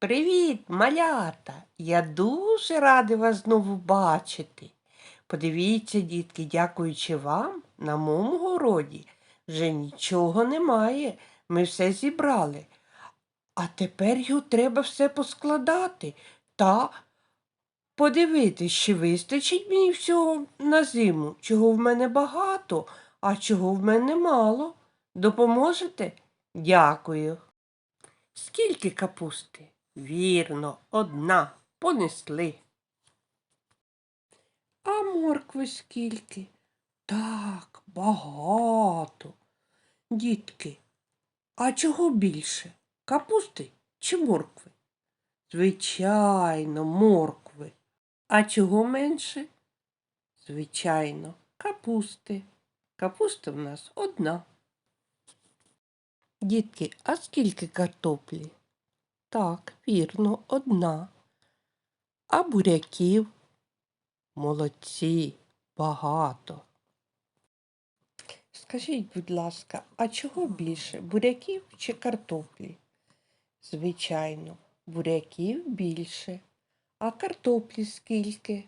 Привіт, малята! Я дуже радий вас знову бачити. Подивіться, дітки, дякуючи вам, на моєму городі вже нічого немає. Ми все зібрали. А тепер його треба все поскладати та подивитись, чи вистачить мені всього на зиму, чого в мене багато, а чого в мене мало. Допоможете? Дякую. Скільки капусти? Вірно, одна. Понесли. А моркви скільки? Так, багато. Дітки, а чого більше? Капусти чи моркви? Звичайно, моркви. А чого менше? Звичайно, капусти. Капуста в нас одна. Дітки, а скільки картоплі? Так, вірно, одна. А буряків? Молодці, багато. Скажіть, будь ласка, а чого більше? Буряків чи картоплі? Звичайно, буряків більше. А картоплі скільки?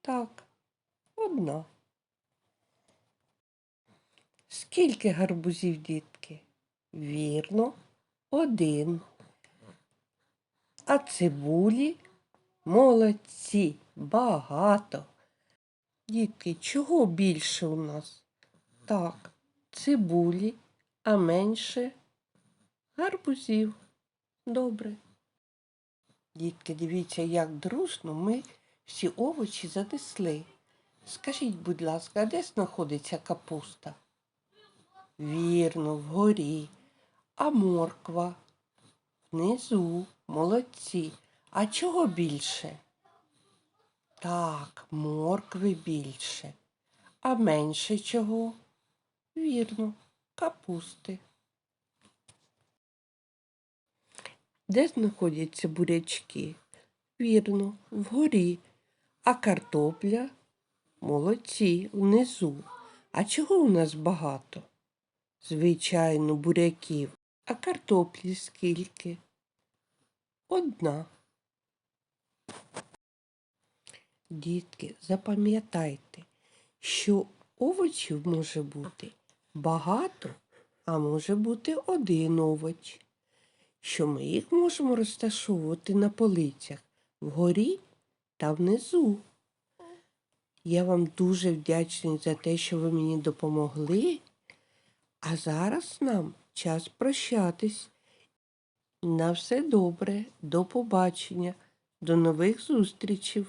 Так, одна. Скільки гарбузів, дітки? Вірно, один. А цибулі молодці, багато. Дітки, чого більше у нас? Так, цибулі, а менше гарбузів. Добре. Дітки, дивіться, як дружно ми всі овочі занесли. Скажіть, будь ласка, де знаходиться капуста? Вірно, вгорі. А морква? Внизу. Молодці. А чого більше? Так, моркви більше. А менше чого? Вірно, капусти. Де знаходяться бурячки? Вірно, вгорі. А картопля? Молодці, внизу. А чого у нас багато? Звичайно, буряків. А картоплі скільки? Одна. Дітки, запам'ятайте, що овочів може бути багато, а може бути один овоч, що ми їх можемо розташовувати на полицях вгорі та внизу. Я вам дуже вдячний за те, що ви мені допомогли. А зараз нам час прощатись. На все добре, до побачення, до нових зустрічей.